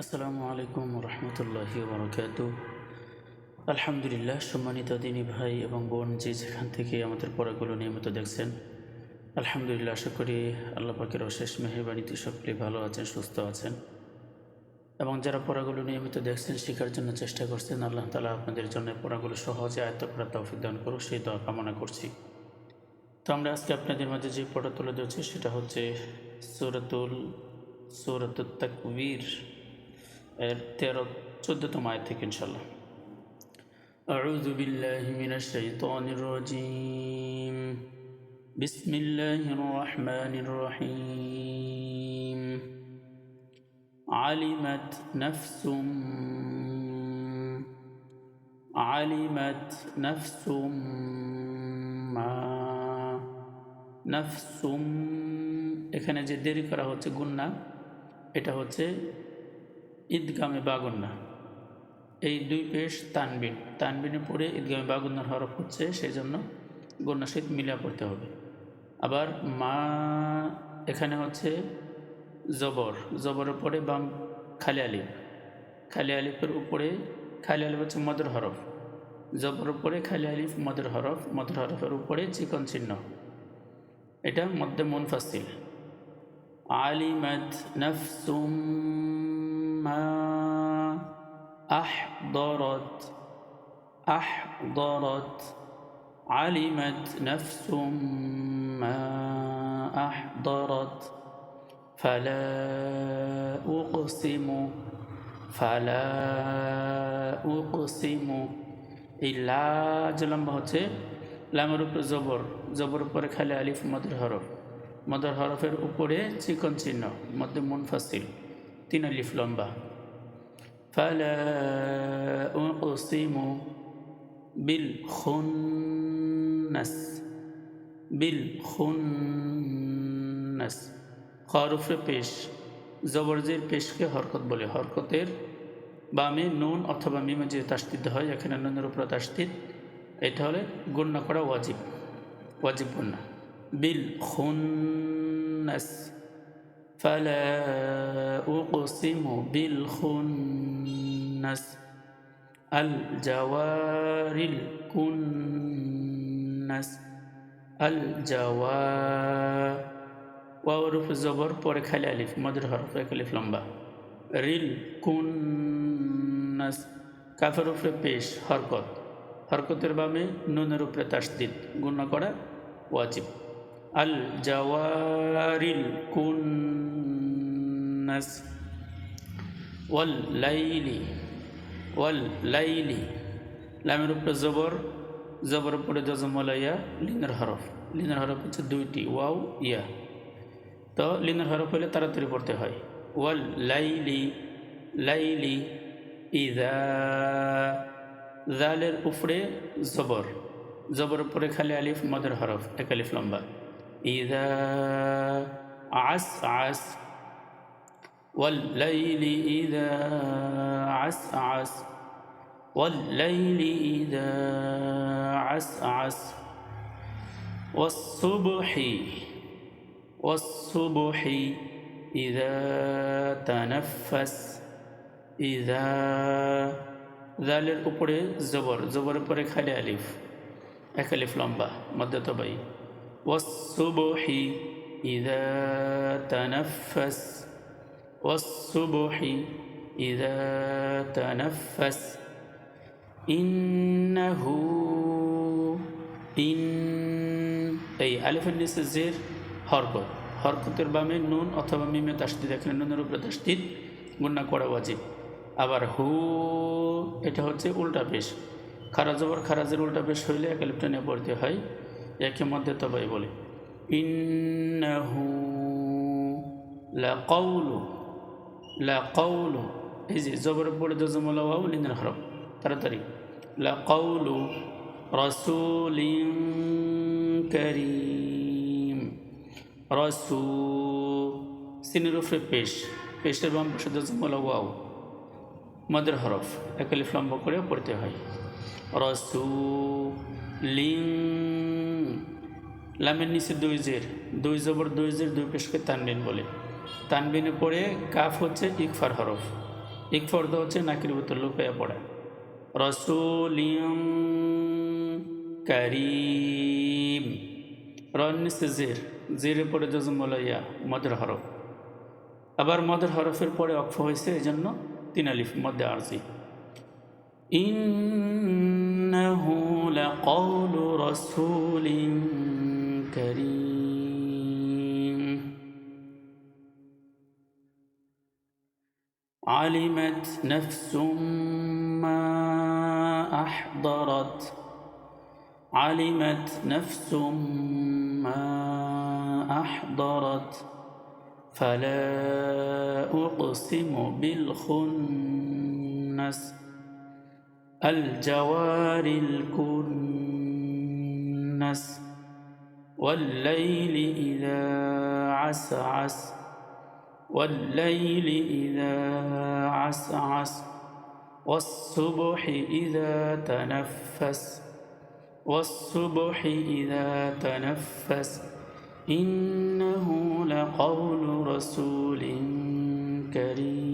আসসালামু আলাইকুম রহমতুল্লাহি বরকাত আলহামদুলিল্লাহ, সম্মানিত দিনী ভাই এবং বোন যে যেখান থেকে আমাদের পড়াগুলো নিয়মিত দেখছেন, আলহামদুলিল্লাহ আশা করি আল্লাহ পাকের অশেষ মেহরবানিতে সকলে ভালো আছেন, সুস্থ আছেন। এবং যারা পড়াগুলো নিয়মিত দেখছেন, শেখার জন্য চেষ্টা করছেন, আল্লাহ তালা আপনাদের জন্য পড়াগুলো সহজে আয়ত্ত করার তৌফিক দান করুক, সেই দোয়া কামনা করছি। তো আমরা আজকে আপনাদের মাঝে যে পড়া তুলে ধরছি, সেটা হচ্ছে সুরতুল সুরতুল তাকবীর। এর তেরো চোদ্দতম আয় থেকে ইনশাল্লাহ أعوذ بالله من الشيطان الرجيم بسم الله الرحمن الرحيم علمت نفس علمت نفس ما نفس এখানে যে দেরি করা হচ্ছে গুন্না এটা হচ্ছে ঈদগামে বাগুন্না। এই দুই পেশ তানবিন। তানবিনে পড়ে ঈদগামে বাগুন্নার হরফ হচ্ছে সেই জন্য গন্যার সহিত মিলা পড়তে হবে। আবার মা এখানে হচ্ছে জবর। জবরের পরে বাম খালি আলিফ। খালি আলিফের উপরে, খালি আলিফ হচ্ছে মদের হরফ। জবরের পরে খালি আলিফ, মদের হরফ। মদের হরফের উপরে চিকন চিহ্ন। এটা মধ্যে মন মুনফাসিল। আলিমাত নফসুম أحضرت أحضرت علمت نفس ما أحضرت فلا أقسم فلا أقسم إلا জলম্বা হচ্ছে লামের উপরে জবর জবর উপরে খালি আলিফ মদের হরফ মদের হরফের উপরে চিকন চিহ্ন মধ্যে মুনফাসিল তিন আলিফ লম্বা فلا أقسم بالخنس بالخنس খরফে পেশ জবরজের পেশকে হরকত বলে হরকতের বামে নুন অথবা মিমে যে তাস্তিদ হয় এখানে নুনের উপরে তাস্তিদ এটা হলে গণ্য করা ওয়াজিব ওয়াজিব গণ্য বিল খুন্নাস নাস আল জাওয়ারিল কুন্নাস আল জাওয়া ওয়ারুফ জবর পরে খালি আলিফ মদের হরফ এক আলিফ লম্বা রিল কুন্নাস কাফের উপরে পেশ হরকত হরকতের বামে নুনের উপরে তাসদিদ গুণ্য করা ওয়াজিব আল জাওয়ারিল কুন্নাস ওয়াল লাইলি ওয়াল লাইলি, লামের উপরে জবর জবর উপরে জজমলা ইয়া, লিনের হরফ। লিনের হরফ হচ্ছে দুইটি, ওয়াও, ইয়া। তো লিনের হরফ হলে তাড়াতাড়ি পড়তে হয়। ওয়াল লাইলি লাইলি ইদা, জালের উপরে জবর। জবর উপরে খালি আলিফ, মদের হরফ, এক আলিফ লম্বা। ইদা, আস আস। والليل إذا عسعس والليل إذا عسعس والصبح والصبح إذا تنفس إذا দালের উপরে জবর জবরের পরে খালি আলিফ এক আলিফ লম্বা মধ্যতবাই ওয়াসুবহি إذا تنفس والصبح إذا تنفس إنه إن এই আলিফের নিচে জের হরকত হরকতের বামে নুন অথবা মিমে তাসদিদ এখানে নুনের উপরে তাসদিদ গুণা করা ওয়াজিব আবার হু এটা হচ্ছে উল্টা পেশ খারাজ ওভার খারাজের উল্টা পেশ হইলে এক আলিফটা নিয়ে পড়তে হয় একে মধ্যে তবাই বলে ইন্নাহু লাকাউলু লা কৌলু এই যে জবর পড়ে দজমলা ওয়াউ লিনের হরফ তাড়াতাড়ি। লা কৌলু রসুলিন করিম, রসু, সিনের উপরে পেশ, পেশের বাম পাশে দজমলা ওয়াউ মদের হরফ একালি ফ্লম্ব করে পড়তে হয়। রসু লিং লামের নিচে দুই জের, দুই জবর, দুই জের, দুই পেশকে তানবিন বলে। তানবিনে পড়ে কাফ হচ্ছে ইকফার হরফ। ইকফর্দ হচ্ছে নাকির ভিতর লুকাইয়া পড়ে। রসুলিয়ম করিম। রনিস জির। জিরে পরে জজমলাইয়া মদের হরফ। আবার মদের হরফের পরে অক্ষ হয়েছে এই জন্য তিন আলিফ মধ্যে আরজি। ইন্নাহু লাকাউলু রাসূলিন করিম। علمت نفس ما أحضرت. علمت نفس ما أحضرت. فلا أقسم بالخنس. الجوار الكنس. والليل إذا عسعس. والليل إذا عسعس والصبح إذا تنفس والصبح إذا تنفس إنه لقول رسول كريم.